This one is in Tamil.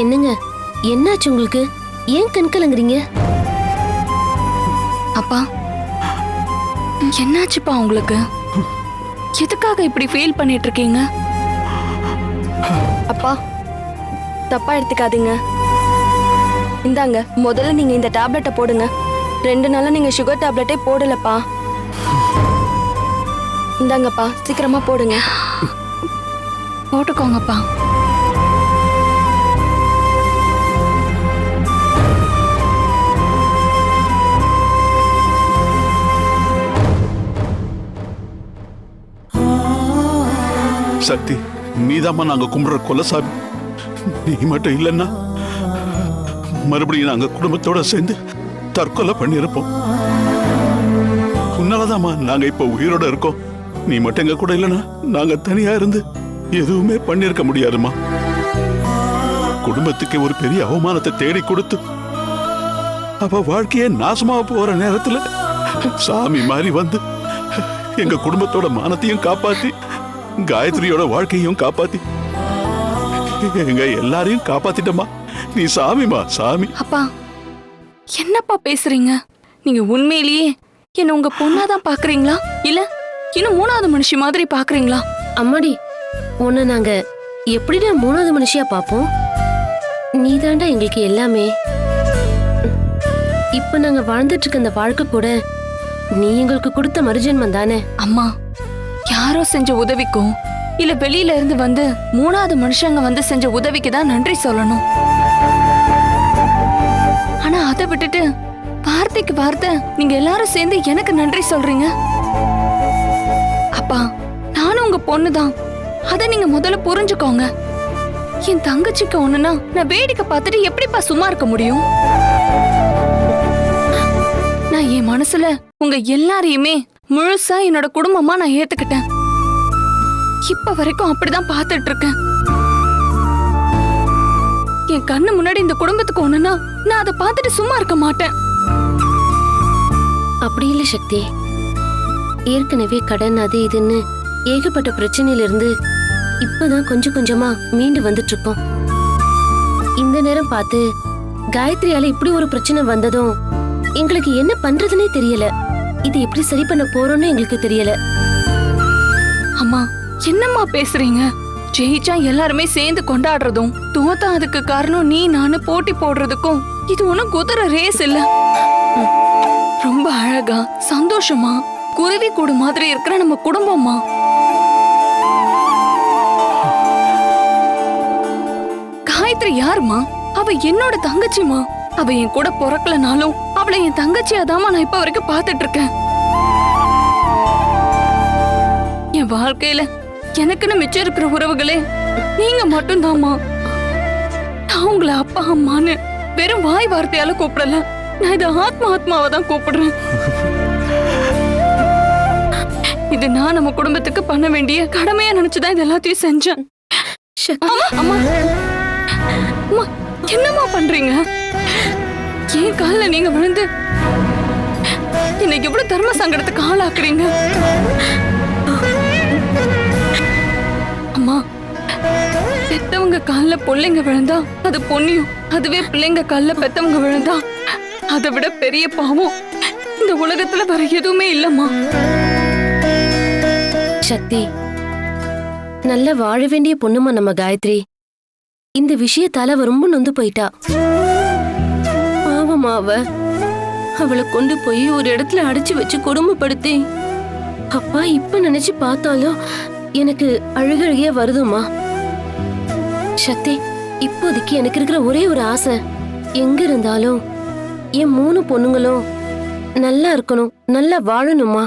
என்னங்க? என்னாச்சு உங்களுக்கு? ஏன் கண் கலங்குறீங்க? அப்பா என்னாச்சுப்பா உங்களுக்கு? எதுக்காக இப்படி ஃபீல் பண்ணிட்டு இருக்கீங்க அப்பா தப்பா எடுத்துக்காதீங்க. இந்தாங்க முதல்ல நீங்க இந்த டேப்லெட்டை போடுங்க. ரெண்டு நாளா நீங்க சுகர் டேப்லெட்டே போடலப்பா. இந்தாங்கப்பா சீக்கிரமா போடுங்க. போட்டுக்கோங்கப்பா. சக்தி. நீதாம்மா நாங்க கும்பிடுற குலசாமி. நீ மட்டும் இல்லைன்னா மறுபடியும் நாங்க குடும்பத்தோட சேர்ந்து தற்கொலை பண்ணியிருப்போம். உன்னாலதாம்மா நாங்க இப்ப உயிரோட இருக்கோம். நீ மட்டும் எங்க கூட இல்லைன்னா நாங்க தனியா இருந்து எதுவுமே பண்ணியிருக்க முடியாதும்மா. குடும்பத்துக்கு ஒரு பெரிய அவமானத்தை தேடி கொடுத்து அவ வாழ்க்கையே நாசமா போற நேரத்துல சாமி மாதிரி வந்து எங்க குடும்பத்தோட மானத்தையும் காப்பாத்தி காயத்ரியோட வாழ்க்கையும் காப்பாத்தி. எங்க எல்லாரையும் காப்பாத்திட்டமா நீ சாமிமா சாமி. அப்பா என்னப்பா பேசுறீங்க? நீங்க உண்மையிலேயே என்ன உங்க பொண்ணாதான் பாக்குறீங்களா? இல்ல இன்னும் மூணாவது மனுஷி மாதிரி பாக்குறீங்களா? அம்மாடி உன்னை நாங்க எப்படிடா மூணாவது மனுஷியா பாப்போம்? நீதாண்டா எங்களுக்கு எல்லாமே. இப்ப நாங்க வாழ்ந்துட்டு இருக்க இந்த வாழ்க்கை கூட நீ எங்களுக்கு கொடுத்த மறுஜென்மம் தானே? அம்மா யாரோ செஞ்ச உதவிக்கும் இல்ல வெளியில இருந்து வந்து மூணாவது மனுஷங்க வந்து செஞ்ச உதவிக்கு தான் நன்றி சொல்லணும். ஆனா அதை விட்டுட்டு வார்த்தைக்கு வார்த்தை நீங்க எல்லாரும் சேர்ந்து எனக்கு நன்றி சொல்றீங்க? அப்பா நானும் உங்க பொண்ணுதான் அதை நீங்க முதல்ல புரிஞ்சுக்கோங்க. என் தங்கச்சிக்கு ஒண்ணுனா நான் வேடிக்கை பார்த்துட்டு எப்படிப்பா சும்மா இருக்க முடியும்? நான் என் மனசுல உங்க எல்லாரையுமே முழுசா என்னோட குடும்பமா நான் ஏத்துக்கிட்டேன். இப்ப வரைக்கும் அப்படிதான் பார்த்துட்டு இருக்கேன் என் கண்ணு முன்னாடி இந்த குடும்பத்துக்கு ஒண்ணுனா நான் அதை பார்த்துட்டு சும்மா இருக்க மாட்டேன். அப்படி இல்ல சக்தி. ஏற்கனவே கடன் அது இதுன்னு ஏகப்பட்ட பிரச்சனையில இருந்து இப்பதான் கொஞ்சம் கொஞ்சமா மீண்டு வந்துட்டு இருக்கோம் இந்த நேரம் பார்த்து காயத்ரியால இப்படி ஒரு பிரச்சனை வந்ததும் எங்களுக்கு என்ன பண்றதுன்னே தெரியல. இது எப்படி சரி பண்ண போறோம்னு எங்களுக்கு தெரியல. அம்மா என்னம்மா பேசுறீங்க? ஜெயிச்சா எல்லாருமே சேர்ந்து கொண்டாடுறதும் தோத்தா அதுக்கு காரணம் நீ நானு போட்டி போடுறதுக்கும் இது ஒண்ணும் குதிரை ரேஸ் இல்ல. ரொம்ப அழகா சந்தோஷமா குருவி கூடு மாதிரி இருக்கிற நம்ம குடும்பம்மா காயத்ரி யாருமா அவ என்னோட தங்கச்சிமா அவ என் கூட பிறக்கலனாலும் அவளை என் தங்கச்சியாதாம்மா நான் இப்ப வரைக்கும் பார்த்துட்டு இருக்கேன் என் வாழ்க்கையில எனக்குன்னு மிச்சம் இருக்கிற உறவுகளே நீங்க மட்டும்தாம்மா. நான் உங்களை அப்பா அம்மான்னு வெறும் வாய் வார்த்தையால கூப்பிடல. நான் இதை ஆத்மா ஆத்மாவை தான் கூப்பிடுறேன். இது நான் நம்ம குடும்பத்துக்கு பண்ண வேண்டிய கடமையா நினைச்சுதான் இது எல்லாத்தையும் செஞ்சேன். அம்மா அம்மா என்னம்மா பண்றீங்க? ஏன் கால்ல நீங்க விழுந்து இன்னைக்கு எவ்வளவு தர்ம சங்கடத்துக்கு ஆளாக்குறீங்க. அம்மா பெத்தவங்க கால்ல பிள்ளைங்க விழுந்தா அது பொண்ணியும். அதுவே பிள்ளைங்க கால்ல பெத்தவங்க விழுந்தா அதை விட பெரிய பாவம். இந்த உலகத்துல வர எதுவுமே இல்லம்மா. சக்தி நல்ல வாழ வேண்டிய பொண்ணுமா நம்ம காயத்ரி. இந்த விஷயத்தால அவ ரொம்ப நொந்து போயிட்டா. பாவமா அவ? அவளை கொண்டு போய் ஒரு இடத்துல அடைச்சு வச்சு கொடுமைப்படுத்தி. அப்பா இப்ப நினைச்சு பார்த்தாலும் எனக்கு அழுகழுகிய வருதுமா சக்தி இப்போதைக்கு எனக்கு இருக்கிற ஒரே ஒரு ஆசை. எங்க இருந்தாலும் என் மூணு பொண்ணுங்களும் நல்லா இருக்கணும் நல்லா வாழணுமா